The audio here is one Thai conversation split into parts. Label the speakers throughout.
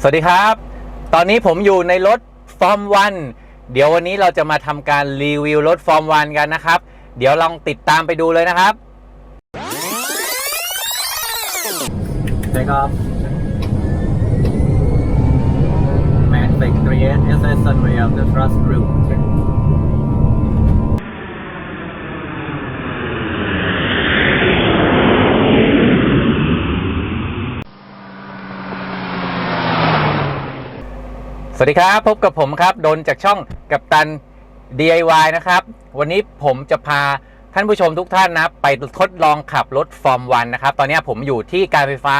Speaker 1: สวัสดีครับ ตอนนี้ผมอยู่ในรถฟอร์มวันเดี๋ยววันนี้เราจะมาทำการรีวิวรถฟอร์มวันกันนะครับ เดี๋ยวลองติดตามไปดูเลยนะครับใช่ครับ Matic 38 SS Sunway of the Trust Group สวัสดีครับ พบกับผมครับโดนจากช่องกับตัน DIY นะครับ วันนี้ผมจะพาท่านผู้ชมทุกท่านนะไปทดลองขับรถฟอร์มวันนะครับ ตอนนี้ผมอยู่ที่การไฟฟ้า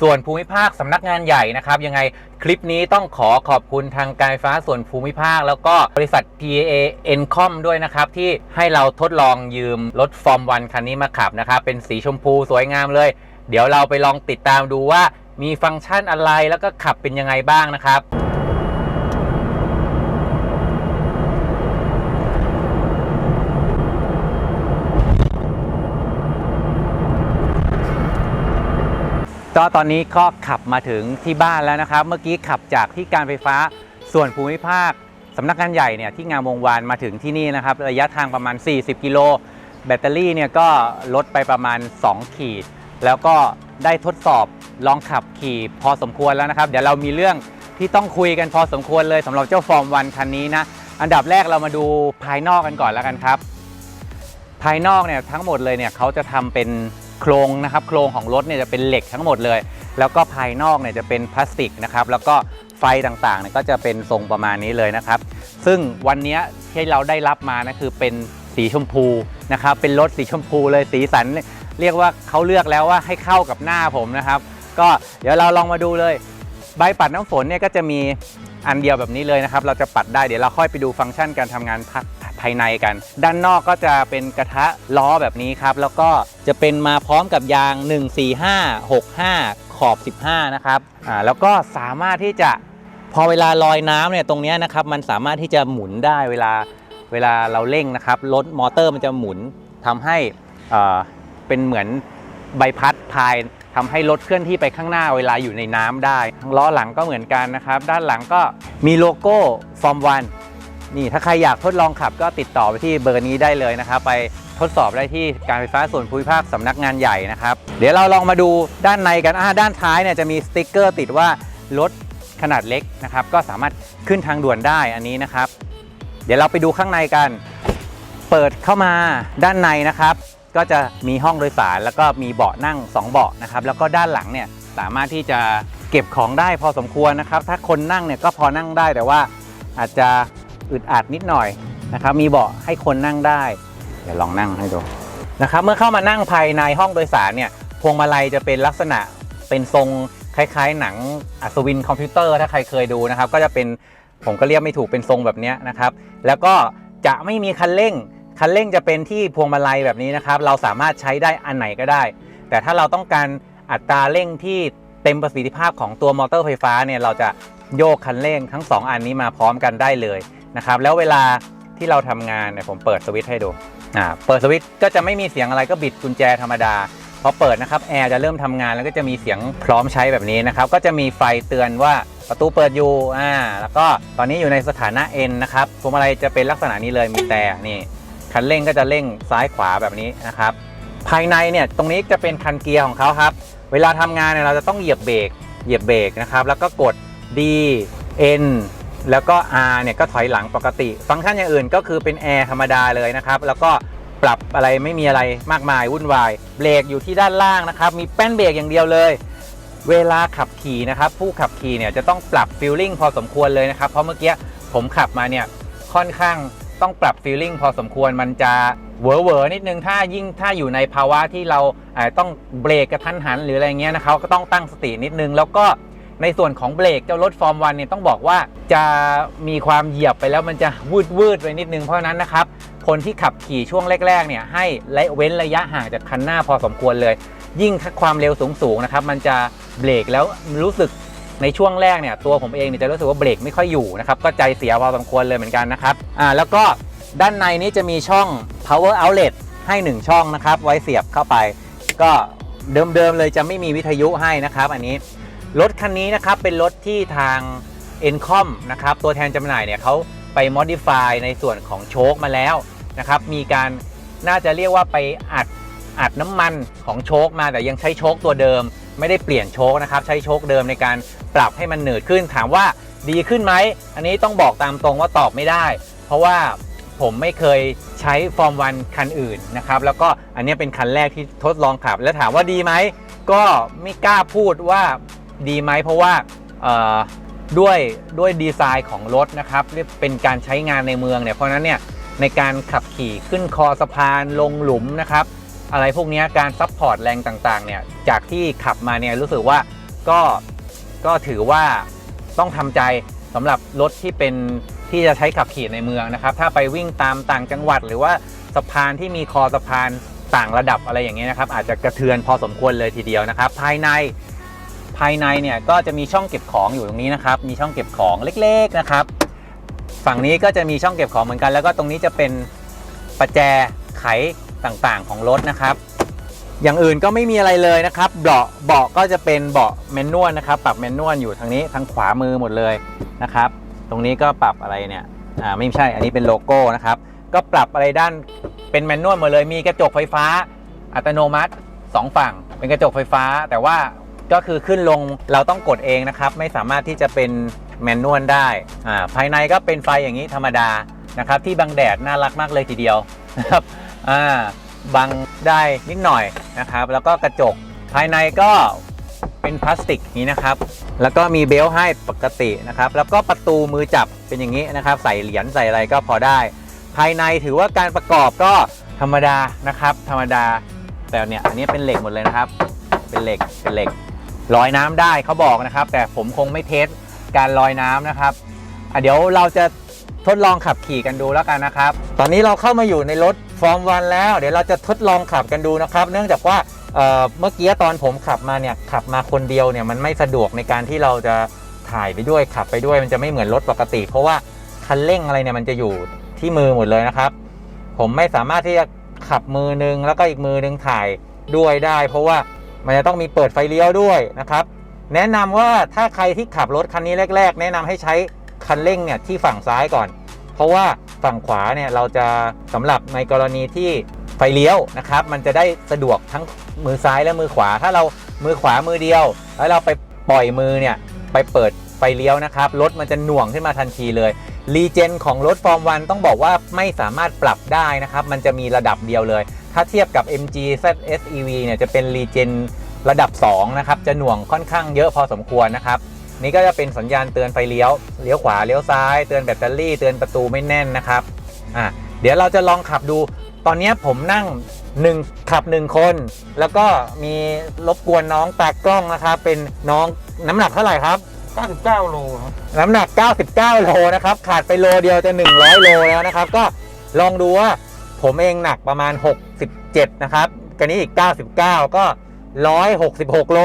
Speaker 1: ส่วนภูมิภาคสำนักงานใหญ่นะครับ ยังไงคลิปนี้ต้องขอขอบคุณทางการไฟฟ้าส่วนภูมิภาค แล้วก็บริษัท PA Encom ด้วยนะครับ ที่ให้เราทดลองยืมรถฟอร์มวันคันนี้มาขับนะครับ เป็นสีชมพูสวยงามเลย เดี๋ยวเราไปลองติดตามดูว่ามีฟังก์ชันอะไรแล้วก็ขับเป็นยังไงบ้างนะครับ ก็ตอนนี้ก็ขับมาถึงที่บ้านแล้วนะครับ เมื่อกี้ขับจากที่การไฟฟ้าส่วนภูมิภาคสำนักงานใหญ่เนี่ยที่งามวงวานมาถึงที่นี่นะครับ ระยะทางประมาณ 40 กิโล แบตเตอรี่เนี่ยก็ลดไปประมาณ 2 ขีด แล้วก็ได้ทดสอบลองขับขี่พอสมควรแล้วนะครับ เดี๋ยวเรามีเรื่องที่ต้องคุยกันพอสมควรเลยสำหรับเจ้าฟอร์มวันคันนี้นะ อันดับแรกเรามาดูภายนอกกันก่อนแล้วกันครับ ภายนอกเนี่ยทั้งหมดเลยเนี่ยเขาจะทำเป็น โครงนะครับโครงของรถเนี่ยจะเป็นเหล็กทั้งหมดเลย แล้วก็ภายนอกเนี่ยจะเป็นพลาสติกนะครับแล้วก็ไฟต่างๆเนี่ยก็จะเป็นทรงประมาณนี้เลยนะครับ ซึ่งวันนี้ที่เราได้รับมานะคือเป็นสีชมพูนะครับเป็นรถสีชมพูเลยสีสันเรียกว่าเขาเลือกแล้วว่าให้เข้ากับหน้าผมนะครับ ก็เดี๋ยวเราลองมาดูเลย ใบปัดน้ำฝนเนี่ยก็จะมีอันเดียวแบบนี้เลยนะครับ เราจะปัดได้เดี๋ยวเราค่อยไปดูฟังก์ชันการทำงานพัก ภายในกัน ด้านนอกก็จะเป็นกระทะล้อแบบนี้ครับ แล้วก็จะเป็นมาพร้อมกับยาง 145 65 ขอบ 15 นะครับอ่าแล้วก็สามารถที่จะพอเวลาลอยน้ำเนี่ยตรงนี้นะครับมันสามารถที่จะหมุนได้เวลาเวลาเราเร่งนะครับรถมอเตอร์มันจะหมุนทำให้เอ่อเป็นเหมือนใบพัดพายทำให้รถเคลื่อนที่ไปข้างหน้าเวลาอยู่ในน้ำได้ล้อหลังก็เหมือนกันนะครับ ด้านหลังก็มีโลโก้ฟอร์มวัน นี่ถ้าใครอยากทดลองขับก็ติดต่อไปที่เบอร์นี้ได้เลยนะครับ ไปทดสอบได้ที่การไฟฟ้าส่วนภูมิภาคสำนักงานใหญ่นะครับ เดี๋ยวเราลองมาดูด้านในกันอ่าด้านท้ายเนี่ยจะมีสติกเกอร์ติดว่ารถขนาดเล็กนะครับ ก็สามารถขึ้นทางด่วนได้อันนี้นะครับ เดี๋ยวเราไปดูข้างในกัน เปิดเข้ามาด้านในนะครับ ก็จะมีห้องโดยสารแล้วก็มีเบาะนั่ง 2 เบาะนะครับ แล้วก็ด้านหลังเนี่ยสามารถที่จะเก็บของได้พอสมควรนะครับ ถ้าคนนั่งเนี่ยก็พอนั่งได้แต่ว่าอาจจะ อึดอัดนิดหน่อยนะครับมีเบาะให้คนนั่งได้ เดี๋ยวลองนั่งให้ดูนะครับเมื่อเข้ามานั่งภายในห้องโดยสารเนี่ยพวงมาลัยจะเป็นลักษณะเป็นทรงคล้ายๆ หนังอัศวินคอมพิวเตอร์ถ้าใครเคยดูนะครับ ก็จะเป็นผมก็เรียกไม่ถูกเป็นทรงแบบนี้นะครับ แล้วก็จะไม่มีคันเร่ง คันเร่งจะเป็นที่พวงมาลัยแบบนี้นะครับ เราสามารถใช้ได้อันไหนก็ได้ แต่ถ้าเราต้องการอัตราเร่งที่เต็มประสิทธิภาพของตัวมอเตอร์ไฟฟ้าเนี่ยเราจะโยกคันเร่งทั้ง 2 อันนี้มาพร้อมกันได้เลย นะครับแล้วเวลาที่เราทำงานเนี่ยผมเปิดสวิตช์ให้ดูอ่าเปิดสวิตช์ก็จะไม่มีเสียงอะไรก็บิดกุญแจธรรมดาพอเปิดนะครับแอร์จะเริ่มทำงานแล้วก็จะมีเสียงพร้อมใช้แบบนี้นะครับก็จะมีไฟเตือนว่าประตูเปิดอยู่อ่าแล้วก็ตอนนี้อยู่ในสถานะ N นะครับพวงมาลัยจะเป็นลักษณะนี้เลยมีแต่นี่คันเร่งก็จะเร่งซ้ายขวาแบบนี้นะครับภายในเนี่ยตรงนี้จะเป็นคันเกียร์ของเขาครับ เวลาทำงานเนี่ยเราจะต้องเหยียบเบรกเหยียบเบรกนะครับแล้วก็กด D N แล้วก็ R เนี่ยก็ถอยหลังปกติ ฟังก์ชันอย่างอื่นก็คือเป็นแอร์ธรรมดาเลยนะครับ แล้วก็ปรับอะไรไม่มีอะไรมากมายวุ่นวาย เบรกอยู่ที่ด้านล่างนะครับ มีแป้นเบรกอย่างเดียวเลย เวลาขับขี่นะครับ ผู้ขับขี่เนี่ยจะต้องปรับฟิลลิ่งพอสมควรเลยนะครับ เพราะเมื่อกี้ผมขับมาเนี่ยค่อนข้างต้องปรับฟิลลิ่งพอสมควรมันจะเวอร์เวอร์นิดนึงถ้ายิ่งถ้าอยู่ในภาวะที่เราต้องเบรกกระทันหันหรืออะไรเงี้ยนะครับก็ต้องตั้งสตินิดนึง แล้วก็ ในส่วนของเบรกเจ้ารถฟอร์มวันเนี่ยต้องบอกว่าจะมีความเหยียบไปแล้วมันจะวืดวืดไปนิดนึงเพราะฉะนั้นนะครับคนที่ขับขี่ช่วงแรกๆเนี่ยให้และเว้นระยะห่างจากคันหน้าพอสมควรเลย ยิ่งถ้าความเร็วสูงๆนะครับมันจะเบรกแล้วรู้สึกในช่วงแรกเนี่ยตัวผมเองเนี่ยจะรู้สึกว่าเบรกไม่ค่อยอยู่นะครับก็ใจเสียพอสมควรเลยเหมือนกันนะครับอ่าแล้วก็ด้านในนี้จะมีช่อง power outlet ให้ 1 ช่องนะครับ ไว้เสียบเข้าไป ก็เดิมๆเลยจะไม่มีวิทยุให้นะครับ อันนี้ รถคันนี้นะครับเป็นรถที่ทาง e n c o m นะครับตัวแทนจำหน่ายเนี่ยเขาไป modify ในส่วนของโชคมาแล้วนะครับมีการน่าจะเรียกว่าไปอัดอัดน้ำมันของโชคมาแต่ยังใช้โชคตัวเดิม ไม่ได้เปลี่ยนโชคนะครับใช้โชคเดิมในการปรับให้มันหนืดขึ้น ถามว่าดีขึ้นไหม อันนี้ต้องบอกตามตรงว่าตอบไม่ได้ เพราะว่าผมไม่เคยใช้ฟอร์มวันคันอื่นนะครับแล้วก็อันนี้เป็นคันแรกที่ทดลองขับ แล้วถามว่าดีไหมก็ไม่กล้าพูดว่า ดีไหมเพราะว่าด้วยด้วยดีไซน์ของรถนะครับเรียกเป็นการใช้งานในเมืองเนี่ยเพราะนั้นเนี่ยในการขับขี่ขึ้นคอสะพานลงหลุมนะครับ อะไรพวกนี้การซัพพอร์ตแรงต่างๆเนี่ยจากที่ขับมาเนี่ยรู้สึกว่าก็ก็ถือว่าต้องทำใจสำหรับรถที่เป็นที่จะใช้ขับขี่ในเมืองนะครับ ถ้าไปวิ่งตามต่างจังหวัด หรือว่าสะพานที่มีคอสะพานต่างระดับอะไรอย่างเงี้ยนะครับ อาจจะกระเทือนพอสมควรเลยทีเดียวนะครับ ภายใน ภายในเนี่ยก็จะมีช่องเก็บของอยู่ตรงนี้นะครับ มีช่องเก็บของเล็กๆนะครับ ฝั่งนี้ก็จะมีช่องเก็บของเหมือนกัน แล้วก็ตรงนี้จะเป็นประแจไขต่างๆของรถนะครับ อย่างอื่นก็ไม่มีอะไรเลยนะครับ เบาะเบาะก็จะเป็นเบาะแมนนวลนะครับ ปรับแมนนวลอยู่ทางนี้ทางขวามือหมดเลยนะครับ ตรงนี้ก็ปรับอะไรเนี่ย อ่าไม่ใช่ อันนี้เป็นโลโก้นะครับ ก็ปรับอะไรด้านเป็นแมนนวลหมดเลย มีกระจกไฟฟ้าอัตโนมัติ 2 ฝั่ง เป็นกระจกไฟฟ้า แต่ว่า ก็คือขึ้นลงเราต้องกดเองนะครับ ไม่สามารถที่จะเป็นแมนนวลได้อ่าภายในก็เป็นไฟอย่างนี้ธรรมดานะครับ ที่บังแดดน่ารักมากเลยทีเดียวนะครับอ่าบังได้นิดหน่อยนะครับ แล้วก็กระจกภายในก็เป็นพลาสติกนี้นะครับ แล้วก็มีเบลต์ให้ปกตินะครับ แล้วก็ประตูมือจับเป็นอย่างนี้นะครับ ใส่เหรียญใส่อะไรก็พอได้ ภายในถือว่าการประกอบก็ธรรมดานะครับ ธรรมดาแต่เนี่ยอันนี้เป็นเหล็กหมดเลยนะครับ เป็นเหล็กเป็นเหล็ก ลอยน้ำได้เขาบอกนะครับ แต่ผมคงไม่เทสการลอยน้ำนะครับเดี๋ยวเราจะทดลองขับขี่กันดูแล้วกันนะครับ ตอนนี้เราเข้ามาอยู่ในรถฟอร์มวันแล้ว เดี๋ยวเราจะทดลองขับกันดูนะครับ เนื่องจากว่าเเมื่อกี้ตอนผมขับมาเนี่ยขับมาคนเดียวเนี่ยมันไม่สะดวกในการที่เราจะถ่ายไปด้วยขับไปด้วยมันจะไม่เหมือนรถปกติ เพราะว่าคันเร่งอะไรเนี่ยมันจะอยู่ที่มือหมดเลยนะครับ ผมไม่สามารถที่จะขับมือนึงแล้วก็อีกมือนึงถ่ายด้วยได้ เพราะว่า มันจะต้องมีเปิดไฟเลี้ยวด้วยนะครับ แนะนำว่าถ้าใครที่ขับรถคันนี้แรก ๆ แนะนำให้ใช้คันเร่งเนี่ยที่ฝั่งซ้ายก่อน เพราะว่าฝั่งขวาเนี่ยเราจะสำหรับในกรณีที่ไฟเลี้ยวนะครับ มันจะได้สะดวกทั้งมือซ้ายและมือขวา ถ้าเรามือขวามือเดียว แล้วเราไปปล่อยมือเนี่ยไปเปิดไฟเลี้ยวนะครับรถมันจะหน่วงขึ้นมาทันทีเลยรีเจนของรถฟอร์มวันต้องบอกว่าไม่สามารถปรับได้นะครับ มันจะมีระดับเดียวเลย ถ้าเทียบกับ MG ZS EV เนี่ยจะเป็นรีเจนระดับ 2 นะครับ จะหน่วงค่อนข้างเยอะพอสมควรนะครับ นี่ก็จะเป็นสัญญาณเตือนไฟเลี้ยว เลี้ยวขวา เลี้ยวซ้าย เตือนแบตเตอรี่ เตือนประตูไม่แน่นนะครับ อะ เดี๋ยวเราจะลองขับดู ตอนนี้ผมนั่ง 1 ขับ 1 คน แล้วก็มีรบกวนน้องตากล้องนะครับ เป็นน้องน้ำหนักเท่าไหร่ครับ
Speaker 2: 99 โลครับ
Speaker 1: น้ำหนัก 99 โลนะครับ ขาดไปโลเดียวจะ 100 โลแล้วนะครับ ก็ลองดูว่า ผมเองหนักประมาณ 67 นะครับกันนี้อีก 99 ก็ 166 โล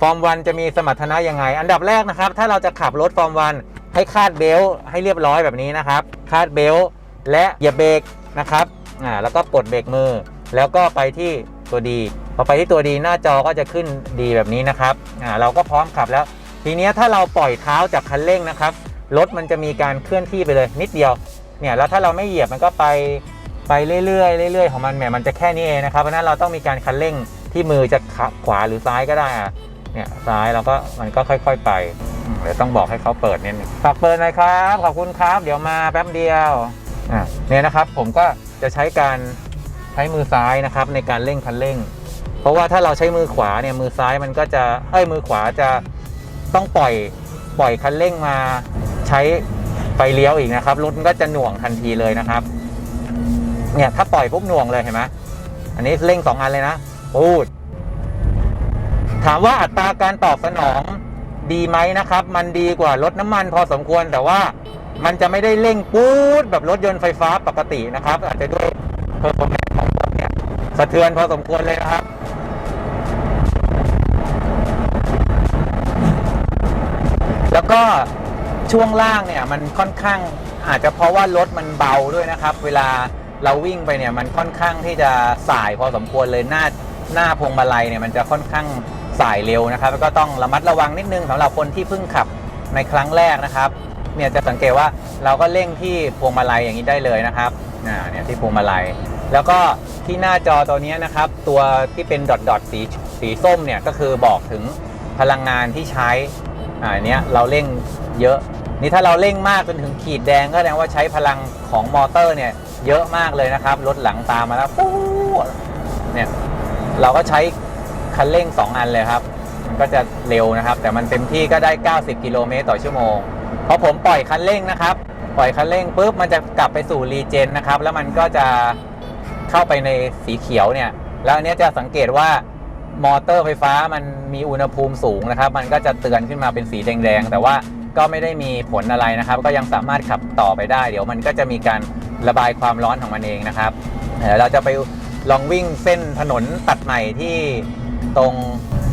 Speaker 1: ฟอร์มวันจะมีสมรรถนะยังไง อันดับแรกนะครับ ถ้าเราจะขับรถฟอร์มวันให้คาดเบลต์ให้เรียบร้อยแบบนี้นะครับ คาดเบลต์และเหยียบเบรกนะครับอ่าแล้วก็ปลดเบรกมือ แล้วก็ไปที่ตัวดีพอไปที่ตัวดีหน้าจอก็จะขึ้นดีแบบนี้นะครับอ่าเราก็พร้อมขับแล้ว ทีเนี้ยถ้าเราปล่อยเท้าจากคันเร่งนะครับรถมันจะมีการเคลื่อนที่ไปเลยนิดเดียวเนี่ยแล้วถ้าเราไม่เหยียบมันก็ไป ไปเรื่อยๆเรื่อยๆของมันแหมมันจะแค่นี้เองนะครับเพราะนั้นเราต้องมีการคันเร่งที่มือจะขขวาหรือซ้ายก็ได้อะเนี่ยซ้ายเราก็มันก็ค่อย ๆไปเดี๋ยวต้องบอกให้เขาเปิดนิดนึงฝากเปิดหน่อยครับขอบคุณครับ เดี๋ยวมาแป๊บเดียวเนี่ยนะครับผมก็จะใช้การใช้มือซ้ายนะครับในการเร่งคันเร่ง เพราะว่าถ้าเราใช้มือขวาเนี่ยมือซ้ายมันก็จะเอ้ยมือขวาจะต้องปล่อยปล่อยคันเร่งมาใช้ไฟเลี้ยวอีกนะครับรถมันก็จะหน่วงทันทีเลยนะครับ เนี่ยถ้าปล่อยปุ๊บหน่วงเลยเห็นไหมอันนี้เร่งสองอันเลยนะพูด ถามว่าอัตราการตอบสนองดีไหมนะครับ มันดีกว่ารถน้ำมันพอสมควรแต่ว่ามันจะไม่ได้เร่งปู๊ดแบบรถยนต์ไฟฟ้าปกตินะครับ อาจจะด้วยเพอร์ฟอร์แมนซ์ของรถเนี่ยสะเทือนพอสมควรเลยนะครับแล้วก็ช่วงล่างเนี่ยมันค่อนข้างอาจจะเพราะว่ารถมันเบาด้วยนะครับ เวลา เราวิ่งไปเนี่ยมันค่อนข้างที่จะสายพอสมควรเลยหน้าหน้าพวงมาลัยเนี่ยมันจะค่อนข้างสายเร็วนะครับ แล้วก็ต้องระมัดระวังนิดนึงสำหรับคนที่เพิ่งขับในครั้งแรกนะครับ เนี่ยจะสังเกตว่าเราก็เร่งที่พวงมาลัยอย่างนี้ได้เลยนะครับอ่าเนี่ยที่พวงมาลัย แล้วก็ที่หน้าจอตัวนี้นะครับ ตัวที่เป็นดอทดอทสีสีส้มเนี่ยก็คือบอกถึงพลังงานที่ใช้อ่าเนี้ยเราเร่งเยอะนี่ถ้าเราเร่งมากจนถึงขีดแดงก็แสดงว่าใช้พลังของมอเตอร์เนี่ย เยอะมากเลยนะครับรถหลังตามมาแล้วปู๊ดเนี่ยเราก็ใช้คันเร่ง 2 อันเลยครับ มันก็จะเร็วนะครับ แต่มันเต็มที่ก็ได้ 90 กิโลเมตรต่อชั่วโมงพอผมปล่อยคันเร่งนะครับ ปล่อยคันเร่งปุ๊บมันจะกลับไปสู่รีเจนนะครับ แล้วมันก็จะเข้าไปในสีเขียวเนี่ย แล้วอันนี้จะสังเกตว่ามอเตอร์ไฟฟ้ามันมีอุณหภูมิสูงนะครับ มันก็จะเตือนขึ้นมาเป็นสีแดงๆ แต่ว่าก็ไม่ได้มีผลอะไรนะครับ ก็ยังสามารถขับต่อไปได้ เดี๋ยวมันก็จะมีการ ระบายความร้อนของมันเองนะครับเดี๋ยวเราจะไปลองวิ่งเส้นถนนตัดใหม่ที่ตรง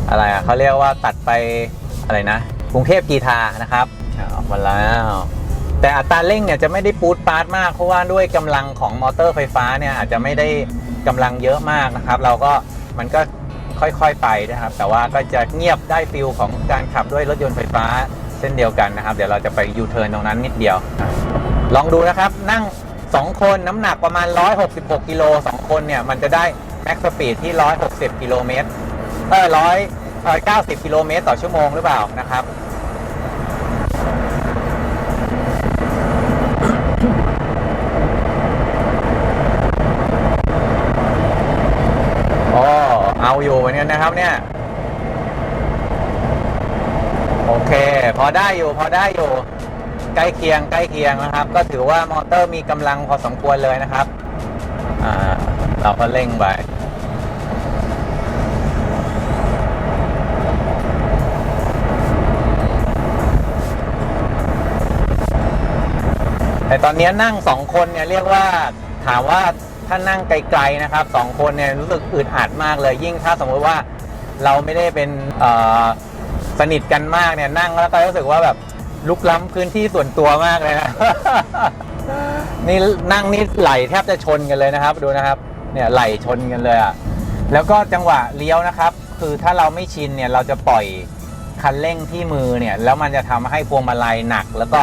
Speaker 1: อะไรอะเขาเรียกว่าตัดไปอะไรนะ กรุงเทพกีทานะครับอ่าออกมาแล้ว แต่อัตราเร่งเนี่ยจะไม่ได้ปูดปาร์ตมาก เพราะว่าด้วยกำลังของมอเตอร์ไฟฟ้าเนี่ยอาจจะไม่ได้กำลังเยอะมากนะครับ เราก็มันก็ค่อยๆไปนะครับ แต่ว่าก็จะเงียบได้ฟิลของการขับด้วยรถยนต์ไฟฟ้าเช่นเดียวกันนะครับ เดี๋ยวเราจะไปยูเทิร์นตรงนั้นนิดเดียว ลองดูนะครับนั่ง 2 คนน้ำหนักประมาณ 166กิโล2คนเนี่ย มันจะได้แม็กซ์สปีดที่ 160กิโลเมตรเออร้อยเออ90กิโลเมตรต่อชั่วโมงหรือเปล่านะครับอ๋อเอาอยู่เหมือนกันนะครับเนี่ย โอเค พอได้อยู่ พอได้อยู่ ใกล้เคียงใกล้เคียงนะครับ ก็ถือว่ามอเตอร์มีกำลังพอสมควรเลยนะครับเราก็เร่งไปแต่ตอนนี้นั่งสองคนเนี่ยเรียกว่าถามว่าถ้านั่งไกลๆนะครับสองคนเนี่ยรู้สึกอึดอัดมากเลย ยิ่งถ้าสมมติว่าเราไม่ได้เป็นสนิทกันมากเนี่ยนั่งแล้วก็รู้สึกว่าแบบ ลุกล้ำพื้นที่ส่วนตัวมากเลยนะ นี่นั่งนี่ไหลแทบจะชนกันเลยนะครับ ดูนะครับ เนี่ยไหลชนกันเลยอะ่ะ แล้วก็จังหวะเลี้ยวนะครับ คือถ้าเราไม่ชินเนี่ยเราจะปล่อยคันเร่งที่มือเนี่ยแล้วมันจะทำให้พวงมาลัยหนัก แล้วก็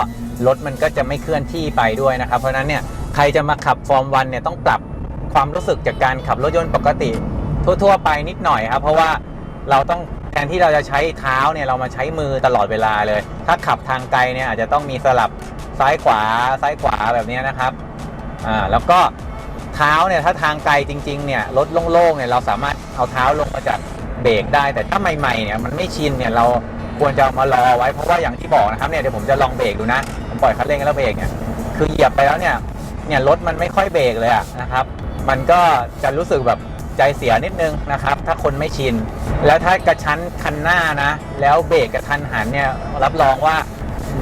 Speaker 1: รถมันก็จะไม่เคลื่อนที่ไปด้วยนะครับ เพราะฉะนั้นเนี่ยใครจะมาขับฟอร์มวันเนี่ยต้องปรับความรู้สึกจากการขับรถยนต์ปกติ ทั่ว ๆ ไปนิดหน่อยครับ เพราะว่าเราต้อง แทนที่เราจะใช้เท้าเนี่ยเรามาใช้มือตลอดเวลาเลย ถ้าขับทางไกลเนี่ยอาจจะต้องมีสลับซ้ายขวาซ้ายขวาแบบนี้นะครับอ่าแล้วก็เท้าเนี่ยถ้าทางไกลจริงๆเนี่ยรถโล่งๆเนี่ยเราสามารถเอาเท้าลงมาจากเบรกได้ แต่ถ้าใหม่ๆเนี่ยมันไม่ชินเนี่ยเราควรจะเอามารอไว้เพราะว่าอย่างที่บอกนะครับเนี่ยเดี๋ยวผมจะลองเบรกดูนะผมปล่อยคันเร่งแล้วเบรกเนี่ยคือเหยียบไปแล้วเนี่ยเนี่ยรถมันไม่ค่อยเบรกเลยอะนะครับ มันก็จะรู้สึกแบบ ใจเสียนิดนึงนะครับ ถ้าคนไม่ชิน แล้วถ้ากระชั้นคันหน้านะ แล้วเบรกกับทันหันเนี่ยรับรองว่า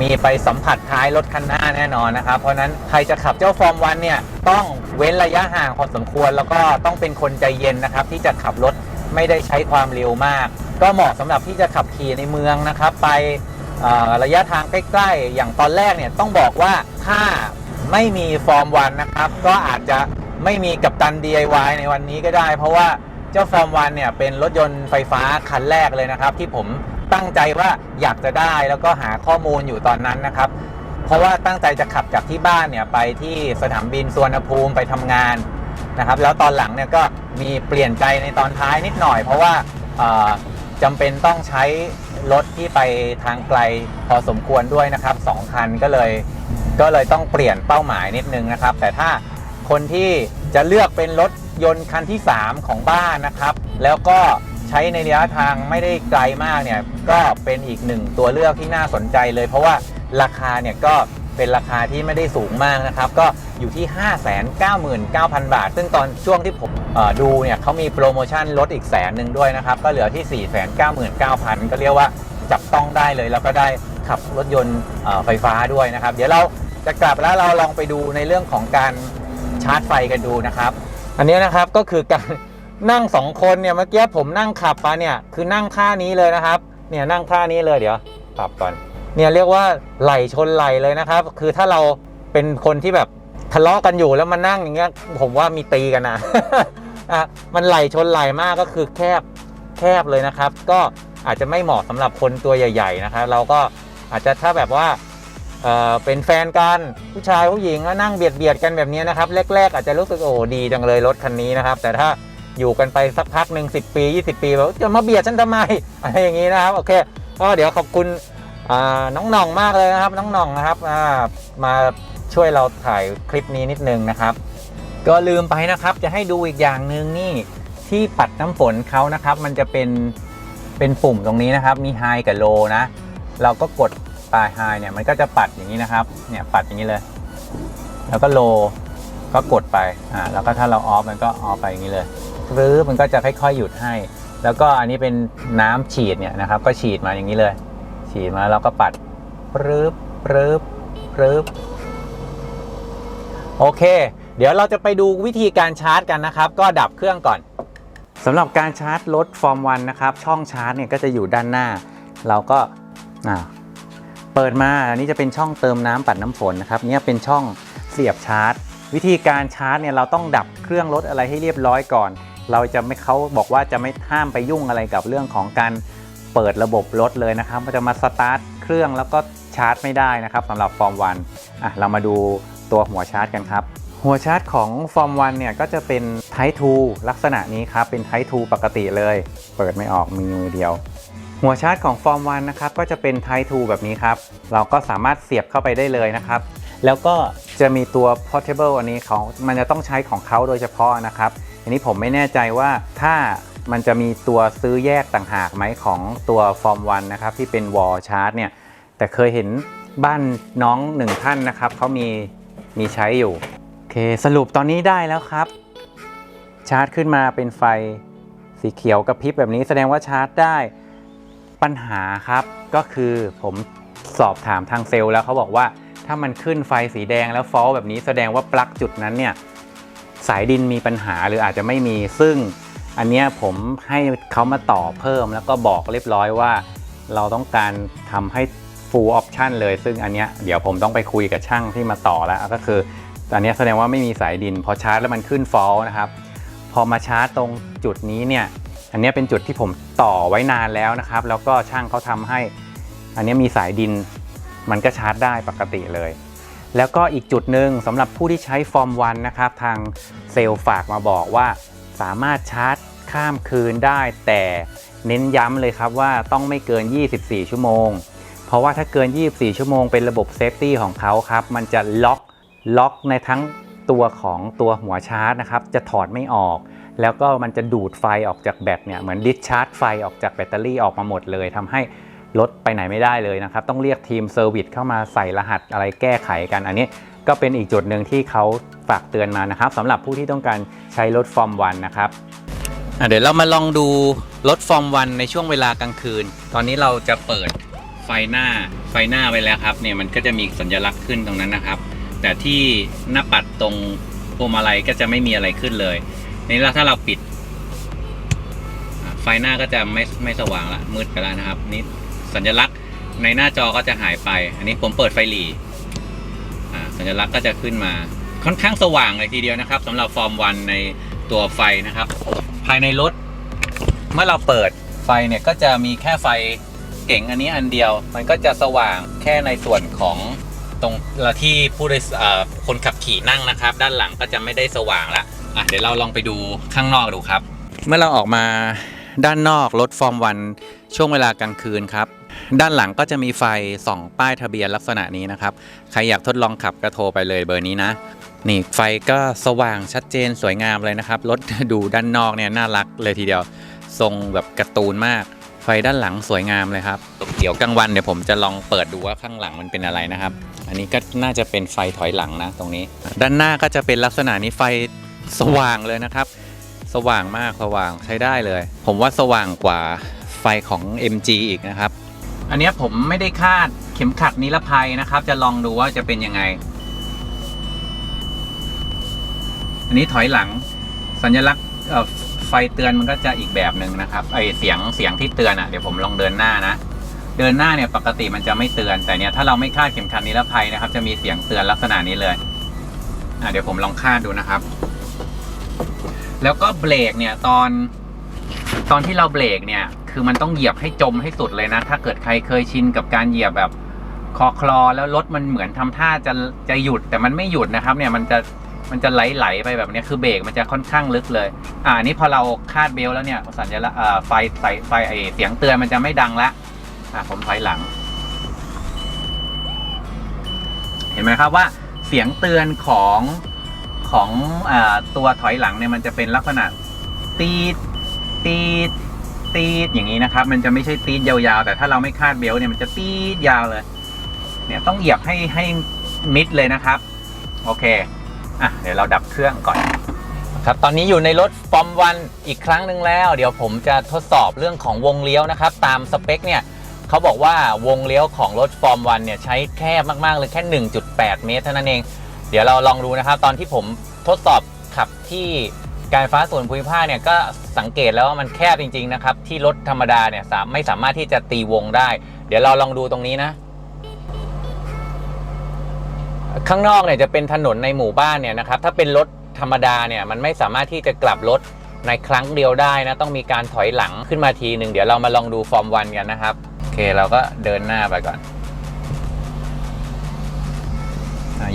Speaker 1: มีไปสัมผัสท้ายรถคันหน้าแน่นอนนะครับ เพราะนั้นใครจะขับเจ้าฟอร์มวันเนี่ยต้องเว้นระยะห่างพอสมควร แล้วก็ต้องเป็นคนใจเย็นนะครับ ที่จะขับรถไม่ได้ใช้ความเร็วมาก ก็เหมาะสำหรับที่จะขับขี่ในเมืองนะครับ ไประยะทางใกล้ๆ อย่างตอนแรกเนี่ยต้องบอกว่าถ้าไม่มีฟอร์มวันนะครับ ก็อาจจะ ไม่มีกัปตัน DIY ในวันนี้ก็ได้ เพราะว่าเจ้าฟอร์มวันเนี่ยเป็นรถยนต์ไฟฟ้าคันแรกเลยนะครับ ที่ผมตั้งใจว่าอยากจะได้แล้วก็หาข้อมูลอยู่ตอนนั้นนะครับ เพราะว่าตั้งใจจะขับจากที่บ้านเนี่ยไปที่สนามบินสุวรรณภูมิไปทำงานนะครับ แล้วตอนหลังเนี่ยก็มีเปลี่ยนใจในตอนท้ายนิดหน่อย เพราะว่าเอ่อจำเป็นต้องใช้รถที่ไปทางไกลพอสมควรด้วยนะครับสองคันก็เลยก็เลยต้องเปลี่ยนเป้าหมายนิดนึงนะครับ แต่ถ้า คนที่จะเลือกเป็นรถยนต์คันที่ 3 ของบ้านนะครับ แล้วก็ใช้ในระยะทางไม่ได้ไกลมากเนี่ยก็เป็นอีกหนึ่งตัวเลือกที่น่าสนใจเลย เพราะว่าราคาเนี่ยก็เป็นราคาที่ไม่ได้สูงมากนะครับ ก็อยู่ที่ 599,000 บาท ซึ่งตอนช่วงที่ผมดูเนี่ยเขามีโปรโมชั่นลดอีกแสนหนึ่งด้วยนะครับ ก็เหลือที่ 499,000 ก็เรียกว่าจับต้องได้เลย แล้วก็ได้ขับรถยนต์ไฟฟ้าด้วยนะครับ เดี๋ยวเราจะกลับแล้วเราลองไปดูในเรื่องของการ ชาร์จไฟกันดูนะครับ อันนี้นะครับก็คือการนั่งสองคนเนี่ยเมื่อกี้ผมนั่งขับมาเนี่ยคือนั่งท่านี้เลยนะครับ เนี่ยนั่งท่านี้เลยเดี๋ยวปรับก่อน เนี่ยเรียกว่าไหลชนไหลเลยนะครับ คือถ้าเราเป็นคนที่แบบทะเลาะกันอยู่แล้วมานั่งอย่างเงี้ยผมว่ามีตีกันนะอะมันไหลชนไหลมากก็คือแคบแคบเลยนะครับ ก็อาจจะไม่เหมาะสำหรับคนตัวใหญ่ ๆนะครับ เราก็อาจจะถ้าแบบว่า เเป็นแฟนกันผู้ชายผู้หญิงแล้วนั่งเบียดเบียดกันแบบนี้นะครับแรกๆ อาจจะรู้สึกโอ้ดีจังเลยรถคันนี้นะครับ แต่ถ้าอยู่กันไปสักพักหนึ่งสิปี 20 ปีแบบจะมาเบียดฉันทำไมอะไรอย่างนี้นะครับโอเคก็เดี๋ยวขอบคุณน้องหน่องมากเลยนะครับน้องหน่องนะครับมาช่วยเราถ่ายคลิปนี้นิดนึงนะครับ ก็ลืมไปนะครับจะให้ดูอีกอย่างหนึ่งนี่ที่ปัดน้ำฝนเขานะครับ มันจะเป็นเป็นปุ่มตรงนี้นะครับ มีไฮกับโลนะ เราก็กด ปลายไฮเนี่ยมันก็จะปัดอย่างนี้นะครับ เนี่ยปัดอย่างนี้เลย แล้วก็โลก็กดไป อ่า แล้วก็ถ้าเราออฟมันก็ออฟไปอย่างนี้เลยหรือมันก็จะค่อยๆหยุดให้ แล้วก็อันนี้เป็นน้ำฉีดเนี่ยนะครับ ก็ฉีดมาอย่างนี้เลย ฉีดมาแล้วก็ปัดปรึบปรึบปรึบโอเค เดี๋ยวเราจะไปดูวิธีการชาร์จกันนะครับ ก็ดับเครื่องก่อนสำหรับการชาร์จรถฟอร์มวันนะครับ ช่องชาร์จเนี่ยก็จะอยู่ด้านหน้า เราก็อ่า เปิดมาอันนี้จะเป็นช่องเติมน้ำปัดน้ำฝนนะครับเนี่ยเป็นช่องเสียบชาร์จ วิธีการชาร์จเนี่ยเราต้องดับเครื่องรถอะไรให้เรียบร้อยก่อน เราจะไม่เขาบอกว่าจะไม่ห้ามไปยุ่งอะไรกับเรื่องของการเปิดระบบรถเลยนะครับมันจะมาสตาร์ทเครื่องแล้วก็ชาร์จไม่ได้นะครับสำหรับฟอร์มวันอะเรามาดูตัวหัวชาร์จกันครับ หัวชาร์จของ Form 1เนี่ยก็จะเป็น Type 2ลักษณะนี้ครับเป็น Type 2ปกติเลย เปิดไม่ออกมีมือเดียว หัวชาร์จของ Form 1นะครับก็จะเป็น Type 2 แบบนี้ครับ เราก็สามารถเสียบเข้าไปได้เลยนะครับ แล้วก็จะมีตัว Portable อันนี้ของมันจะต้องใช้ของเขาโดยเฉพาะนะครับอันนี้ผมไม่แน่ใจว่าถ้ามันจะมีตัวซื้อแยกต่างหากไหมของตัว Form 1นะครับที่เป็น Wall Chart เนี่ยแต่เคยเห็นบ้านน้องหนึ่งท่านนะครับเขามีมีใช้อยู่โอเคสรุปตอนนี้ได้แล้วครับ ชาร์จขึ้นมาเป็นไฟสีเขียวกระพริบแบบนี้แสดงว่าชาร์จได้ ปัญหาครับก็คือผมสอบถามทางเซลล์แล้วเขาบอกว่าถ้ามันขึ้นไฟสีแดงแล้วฟอลแบบนี้แสดงว่าปลั๊กจุดนั้นเนี่ยสายดินมีปัญหาหรืออาจจะไม่มี ซึ่งอันเนี้ยผมให้เขามาต่อเพิ่มแล้วก็บอกเรียบร้อยว่า เราต้องการทำให้ full option เลย ซึ่งอันเนี้ยเดี๋ยวผมต้องไปคุยกับช่างที่มาต่อแล้วก็คืออันเนี้ยแสดงว่าไม่มีสายดิน พอชาร์จแล้วมันขึ้น fall นะครับ พอมาชาร์จตรงจุดนี้เนี่ย อันนี้เป็นจุดที่ผมต่อไว้นานแล้วนะครับ แล้วก็ช่างเขาทำให้ อันนี้มีสายดินมันก็ชาร์จได้ปกติเลย แล้วก็อีกจุดหนึ่งสำหรับผู้ที่ใช้ฟอร์มวันนะครับ ทางเซลล์ฝากมาบอกว่าสามารถชาร์จข้ามคืนได้ แต่เน้นย้ำเลยครับว่าต้องไม่เกิน 24 ชั่วโมง เพราะว่าถ้าเกิน 24 ชั่วโมงเป็นระบบเซฟตี้ของเขาครับ มันจะล็อกล็อกในทั้งตัวของตัวหัวชาร์จนะครับ จะถอดไม่ออก แล้วก็มันจะดูดไฟออกจากแบตเนี่ยเหมือนดิสชาร์จไฟออกจากแบตเตอรี่ออกมาหมดเลยทำให้รถไปไหนไม่ได้เลยนะครับ ต้องเรียกทีมเซอร์วิสเข้ามาใส่รหัสอะไรแก้ไขกัน อันนี้ก็เป็นอีกจุดหนึ่งที่เขาฝากเตือนมานะครับสำหรับผู้ที่ต้องการใช้รถฟอร์มวันนะครับเดี๋ยวเรามาลองดูรถฟอร์มวันในช่วงเวลากลางคืน ตอนนี้เราจะเปิดไฟหน้าไฟหน้าไว้แล้วครับเนี่ยมันก็จะมีสัญลักษณ์ขึ้นตรงนั้นนะครับ แต่ที่หน้าปัดตรงพวงมาลัยก็จะไม่มีอะไรขึ้นเลย นี่ล้วถ้าเราปิด ไฟหน้าก็จะไม่ไม่สว่างละมืดไปแล้วนะครับ นี่สัญลักษณ์ในหน้าจอก็จะหายไป อันนี้ผมเปิดไฟหลีสัญลักษณ์ก็จะขึ้นมาค่อนข้างสว่างเลยทีเดียวนะครับสำหรับฟอร์มวันในตัวไฟนะครับ ภายในรถ เมื่อเราเปิดไฟเนี่ยก็จะมีแค่ไฟเก่งอันนี้อันเดียว มันก็จะสว่างแค่ในส่วนของตรงที่ผู้โดยสเอ่อคนขับขี่นั่งนะครับ ด้านหลังก็จะไม่ได้สว่างละ อะเดี๋ยวเราลองไปดูข้างนอกดูครับ เมื่อเราออกมาด้านนอกรถฟอร์มวันช่วงเวลากลางคืนครับ ด้านหลังก็จะมีไฟส่องป้ายทะเบียนลักษณะนี้นะครับ ใครอยากทดลองขับก็โทรไปเลยเบอร์นี้นะ นี่ไฟก็สว่างชัดเจนสวยงามเลยนะครับ รถดูด้านนอกเนี่ยน่ารักเลยทีเดียว ทรงแบบการ์ตูนมาก ไฟด้านหลังสวยงามเลยครับ เดี๋ยวกลางวันเดี๋ยวผมจะลองเปิดดูว่าข้างหลังมันเป็นอะไรนะครับ อันนี้ก็น่าจะเป็นไฟถอยหลังนะ ตรงนี้ ด้านหน้าก็จะเป็นลักษณะนี้ไฟ สว่างเลยนะครับ สว่างมากสว่างใช้ได้เลย ผมว่าสว่างกว่าไฟของ MG อีกนะครับ อันนี้ผมไม่ได้คาดเข็มขัดนิรภัยนะครับ จะลองดูว่าจะเป็นยังไง อันนี้ถอยหลังสัญลักษณ์ไฟเตือนมันก็จะอีกแบบหนึ่งนะครับไอเสียงเสียงที่เตือนอะเดี๋ยวผมลองเดินหน้านะเดินหน้าเนี่ยปกติมันจะไม่เตือน แต่เนี่ยถ้าเราไม่คาดเข็มขัดนิรภัยนะครับ จะมีเสียงเตือนลักษณะนี้เลยอะเดี๋ยวผมลองคาดดูนะครับ แล้วก็เบรกเนี่ยตอน ตอนที่เราเบรกเนี่ย คือมันต้องเหยียบให้จมให้สุดเลยนะ ถ้าเกิดใครเคยชินกับการเหยียบแบบคอคลอแล้วรถมันเหมือนทำท่าจะจะหยุดแต่มันไม่หยุดนะครับ เนี่ยมันจะมันจะไหลๆไปแบบนี้คือเบรกมันจะค่อนข้างลึกเลย อ่านี้พอเราคาดเบลต์แล้วเนี่ยสัญลักษณ์ไฟไฟไฟไอเสียงเตือนมันจะไม่ดังละอ่าผมถอยหลัง เห็นไหมครับว่าเสียงเตือนของ ของอตัวถอยหลังเนี่ยมันจะเป็นลักษณะตีดตีดตีดอย่างนี้นะครับ มันจะไม่ใช่ตีดยาวๆ แต่ถ้าเราไม่คาดเบลต์เนี่ยมันจะตีดยาวเลย เนี่ยต้องเหยียบให้ให้มิดเลยนะครับ โอเคอะเดี๋ยวเราดับเครื่องก่อน ครับตอนนี้อยู่ในรถฟอร์มวันอีกครั้งหนึ่งแล้ว เดี๋ยวผมจะทดสอบเรื่องของวงเลี้ยวนะครับ ตามสเปคเนี่ยเขาบอกว่าวงเลี้ยวของรถฟอร์มวันเนี่ยใช้แคบมากๆเลยแค่ 1.8 เมตรเท่านั้นเอง เดี๋ยวเราลองดูนะครับ ตอนที่ผมทดสอบขับที่การฟ้าส่วนภูมิภาคเนี่ยก็สังเกตแล้วว่ามันแคบจริง ๆ นะครับ ที่รถธรรมดาเนี่ยไม่สามารถที่จะตีวงได้ เดี๋ยวเราลองดูตรงนี้นะ ข้างนอกเนี่ยจะเป็นถนนในหมู่บ้านเนี่ยนะครับถ้าเป็นรถธรรมดาเนี่ยมันไม่สามารถที่จะกลับรถในครั้งเดียวได้นะต้องมีการถอยหลังขึ้นมาทีหนึ่งเดี๋ยวเรามาลองดูฟอร์มวันกันนะครับโอเคเราก็เดินหน้าไปก่อน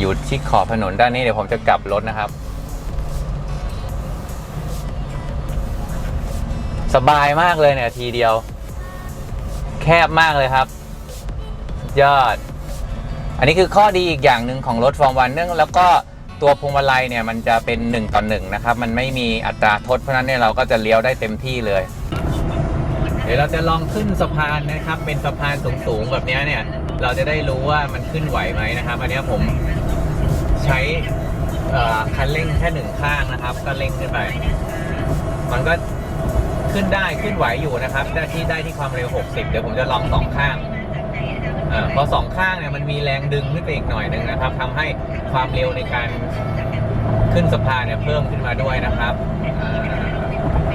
Speaker 1: อยู่ที่ขอบถนนด้านนี้เดี๋ยวผมจะกลับรถนะครับ สบายมากเลยเนี่ยทีเดียว แคบมากเลยครับ ยอด อันนี้คือข้อดีอีกอย่างหนึ่งของรถฟอร์มวันเนื่องแล้วก็ตัวพวงมาลัยเนี่ยมันจะเป็น1ต่อ1นะครับ มันไม่มีอัตราทดเพราะนั้นเนี่ยเราก็จะเลี้ยวได้เต็มที่เลย เดี๋ยวเราจะลองขึ้นสะพานนะครับ เป็นสะพานสูงๆแบบนี้เนี่ย เราจะได้รู้ว่ามันขึ้นไหวไหมนะครับ อันนี้ผมใช้คันเร่งแค่หนึ่งข้างนะครับ ก็เร่งขึ้นไป มันก็ขึ้นได้ขึ้นไหวอยู่นะครับได้ที่ได้ที่ความเร็ว 60 เดี๋ยวผมจะลองสองข้างอพอสองข้างเนี่ยมันมีแรงดึงขึ้นไปอีกหน่อยหนึ่งนะครับทำให้ความเร็วในการขึ้นสะพานเนี่ยเพิ่มขึ้นมาด้วยนะครับ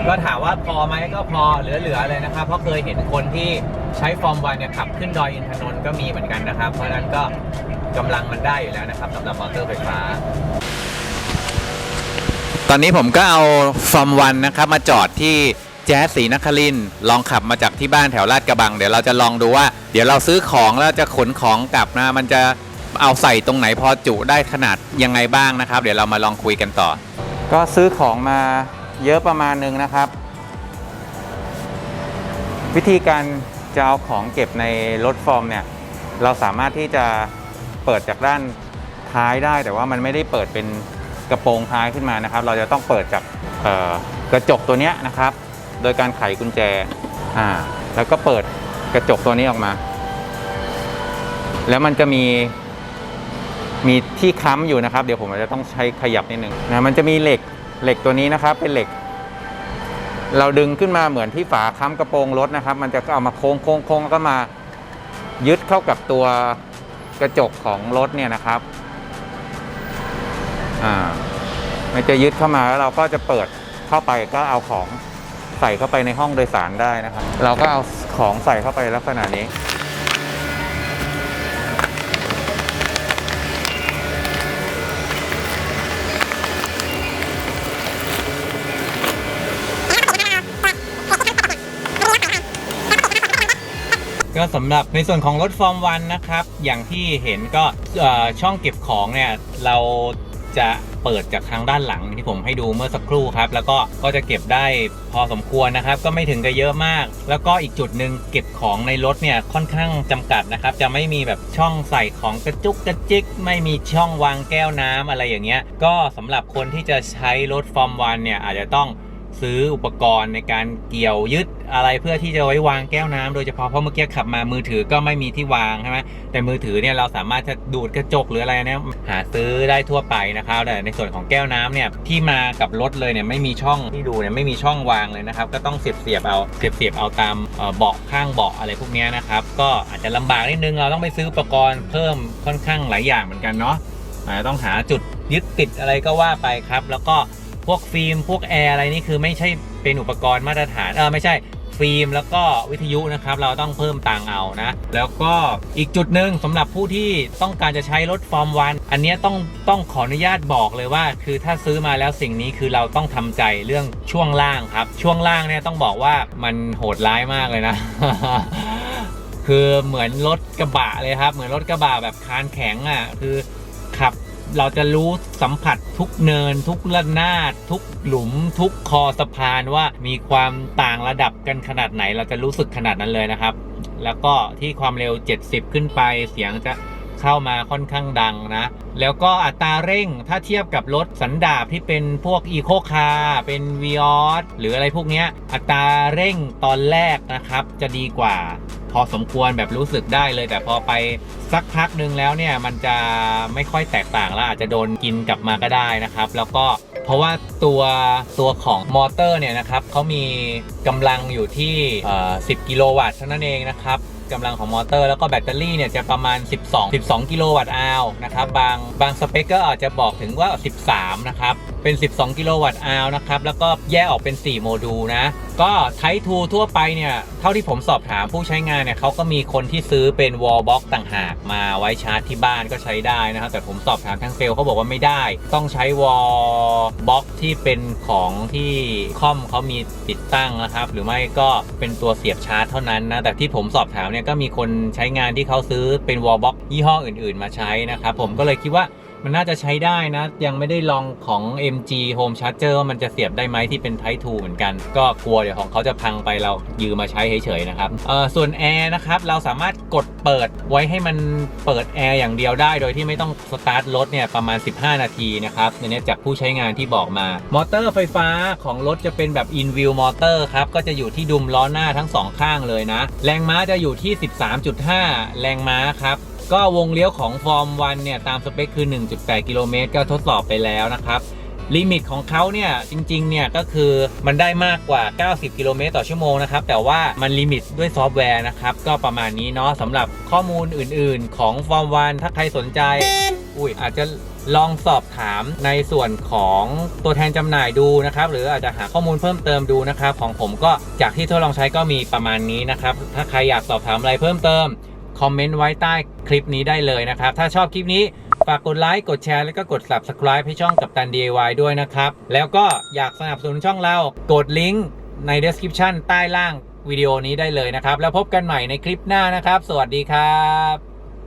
Speaker 1: ก็ถามว่าพอไหมก็พอเหลือๆเลยนะครับ เพราะเคยเห็นคนที่ใช้ฟอร์มวันเนี่ยขับขึ้นดอยอินทนนท์ก็มีเหมือนกันนะครับ เพราะฉะนั้นก็กำลังมันได้อยู่แล้วนะครับสำหรับมอเตอร์ไฟฟ้า ตอนนี้ผมก็เอาฟอร์มวันนะครับ มาจอดที่แจ๊สศรีนครินทร์ลองขับมาจากที่บ้านแถวลาดกระบัง เดี๋ยวเราจะลองดูว่า เดี๋ยวเราซื้อของแล้วจะขนของกลับนะมันจะเอาใส่ตรงไหนพอจุได้ขนาดยังไงบ้างนะครับ เดี๋ยวเรามาลองคุยกันต่อ ก็ซื้อของมา เยอะประมาณนึงนะครับ วิธีการจะเอาของเก็บในรถฟอร์มเนี่ย เราสามารถที่จะเปิดจากด้านท้ายได้ แต่ว่ามันไม่ได้เปิดเป็นกระโปรงท้ายขึ้นมานะครับ เราจะต้องเปิดจากกระจกตัวนี้นะครับ โดยการไขกุญแจอ่าแล้วก็เปิดกระจกตัวนี้ออกมา แล้วมันจะมีมีที่ค้ำอยู่นะครับ เดี๋ยวผมอาจจะต้องใช้ขยับนิดนึงนะมันจะมีเหล็ก เหล็กตัวนี้นะครับเป็นเหล็ก เราดึงขึ้นมาเหมือนที่ฝาค้ำกระโปรงรถนะครับ มันจะเอามาโค้งโค้งโค้งแล้วก็มายึดเข้ากับตัวกระจกของรถเนี่ยนะครับอ่ามันจะยึดเข้ามาแล้วเราก็จะเปิดเข้าไปก็เอาของใส่เข้าไปในห้องโดยสารได้นะครับ เราก็เอาของใส่เข้าไปลักษณะนี้ สำหรับในส่วนของรถฟอร์มวันนะครับ อย่างที่เห็นก็ช่องเก็บของเนี่ยเราจะเปิดจากทางด้านหลังที่ผมให้ดูเมื่อสักครู่ครับ แล้วก็ก็จะเก็บได้พอสมควรนะครับ ก็ไม่ถึงกับเยอะมาก แล้วก็อีกจุดหนึ่งเก็บของในรถเนี่ยค่อนข้างจำกัดนะครับ จะไม่มีแบบช่องใส่ของกระจุกกระจิก ไม่มีช่องวางแก้วน้ำอะไรอย่างเงี้ย ก็สำหรับคนที่จะใช้รถฟอร์มวันเนี่ยอาจจะต้อง ซื้ออุปกรณ์ในการเกี่ยวยึดอะไรเพื่อที่จะไว้วางแก้วน้ำโดยเฉพาะเพราะเมื่อกี้ขับมามือถือก็ไม่มีที่วางใช่ไหมแต่มือถือเนี่ยเราสามารถจะดูดกระจกหรืออะไรเนี่ยหาซื้อได้ทั่วไปนะครับแต่ในส่วนของแก้วน้ำเนี่ยที่มากับรถเลยเนี่ยไม่มีช่องที่ดูเนี่ยไม่มีช่องวางเลยนะครับ ก็ต้องเสียบเสียบเอาเสียบเสียบเอาตามเบาะข้างเบาะอะไรพวกนี้นะครับก็อาจจะลำบากนิดนึงเราต้องไปซื้ออุปกรณ์เพิ่มค่อนข้างหลายอย่างเหมือนกันเนาะอาจจะต้องหาจุดยึดติดอะไรก็ว่าไปครับ แล้วก็ พวกฟิล์มพวกแอร์อะไรนี่คือไม่ใช่เป็นอุปกรณ์มาตรฐานเออไม่ใช่ฟิล์มแล้วก็วิทยุนะครับ เราต้องเพิ่มตังเอานะ แล้วก็อีกจุดหนึ่งสำหรับผู้ที่ต้องการจะใช้รถฟอร์มวัน อันนี้ต้องต้องขออนุญาตบอกเลยว่า คือถ้าซื้อมาแล้วสิ่งนี้คือเราต้องทำใจเรื่องช่วงล่างครับ ช่วงล่างเนี่ยต้องบอกว่ามันโหดร้ายมากเลยนะ คือเหมือนรถกระบะเลยครับ เหมือนรถกระบะแบบคานแข็งอะคือ เราจะรู้สัมผัสทุกเนิน ทุกระนาดทุกหลุม ทุกคอสะพานว่ามีความต่างระดับกันขนาดไหน เราจะรู้สึกขนาดนั้นเลยนะครับ แล้วก็ที่ความเร็ว 70 ขึ้นไปเสียงจะเข้ามาค่อนข้างดังนะ แล้วก็อัตราเร่งถ้าเทียบกับรถสันดาปที่เป็นพวกอีโคคาร์เป็นวีออสหรืออะไรพวกนี้อัตราเร่งตอนแรกนะครับ จะดีกว่า พอสมควรแบบรู้สึกได้เลย แต่พอไปสักพักหนึ่งแล้วเนี่ยมันจะไม่ค่อยแตกต่างแล้วอาจจะโดนกินกลับมาก็ได้นะครับ แล้วก็เพราะว่าตัวตัวของมอเตอร์เนี่ยนะครับเขามีกำลังอยู่ที่เอ่อ10 กิโลวัตต์เท่านั้นเองนะครับกำลังของมอเตอร์แล้วก็แบตเตอรี่เนี่ยจะประมาณ 12 12 กิโลวัตต์อาวนะครับบางบางสเปคก็อาจจะบอกถึงว่า 13 นะครับ เป็น 12 กิโลวัตต์อาวนะครับ แล้วก็แยกออกเป็น 4 โมดูลนะ ก็ไททูทั่วไปเนี่ย เท่าที่ผมสอบถามผู้ใช้งานเนี่ยเขาก็มีคนที่ซื้อเป็นวอลบ็อกต่างหากมาไว้ชาร์จที่บ้านก็ใช้ได้นะครับ แต่ผมสอบถามทางเซลล์เขาบอกว่าไม่ได้ ต้องใช้วอลบ็อกที่เป็นของที่คอมเขามีติดตั้งนะครับ หรือไม่ก็เป็นตัวเสียบชาร์จเท่านั้นนะ แต่ที่ผมสอบถามเนี่ยก็มีคนใช้งานที่เขาซื้อเป็นวอลบ็อกยี่ห้ออื่น ๆ มาใช้นะครับ ผมก็เลยคิดว่า มันน่าจะใช้ได้นะ ยังไม่ได้ลองของ MG Home Charger ว่ามันจะเสียบได้ไหมที่เป็น Type 2เหมือนกัน ก็กลัวเดี๋ยวของเขาจะพังไปเรายืมมาใช้เฉยๆนะครับเออส่วนแอร์นะครับเราสามารถกดเปิดไว้ให้มันเปิดแอร์อย่างเดียวได้ โดยที่ไม่ต้องสตาร์ทรถเนี่ยประมาณ 15 นาทีนะครับในนี้จากผู้ใช้งานที่บอกมา มอเตอร์ไฟฟ้าของรถจะเป็นแบบ in wheel motor ครับก็จะอยู่ที่ดุมล้อหน้าทั้งสองข้างเลยนะ แรงม้าจะอยู่ที่ 13.5 แรงม้าครับ ก็วงเลี้ยวของฟอร์มวันเนี่ยตามสเปคคือ 1.8 กิโลเมตรก็ทดสอบไปแล้วนะครับ ลิมิตของเขาเนี่ยจริงๆเนี่ยก็คือมันได้มากกว่า 90 กิโลเมตรต่อชั่วโมงนะครับ แต่ว่ามันลิมิตด้วยซอฟต์แวร์นะครับ ก็ประมาณนี้เนาะสำหรับข้อมูลอื่นๆ ของฟอร์มวันถ้าใครสนใจ อุ้ยอาจจะลองสอบถามในส่วนของตัวแทนจำหน่ายดูนะครับ หรืออาจจะหาข้อมูลเพิ่มเติมดูนะครับ ของผมก็จากที่ทดลองใช้ก็มีประมาณนี้นะครับ ถ้าใครอยากสอบถามอะไรเพิ่มเติม คอมเมนต์ไว้ใต้คลิปนี้ได้เลยนะครับ ถ้าชอบคลิปนี้ฝากกดไลค์ กดแชร์ แล้วก็กด subscribe ให้ช่องกับตัน DIY ด้วยนะครับ แล้วก็อยากสนับสนุนช่องเรา กดลิงก์ใน description ใต้ล่างวิดีโอนี้ได้เลยนะครับ แล้วพบกันใหม่ในคลิปหน้านะครับ สวัสดีครับ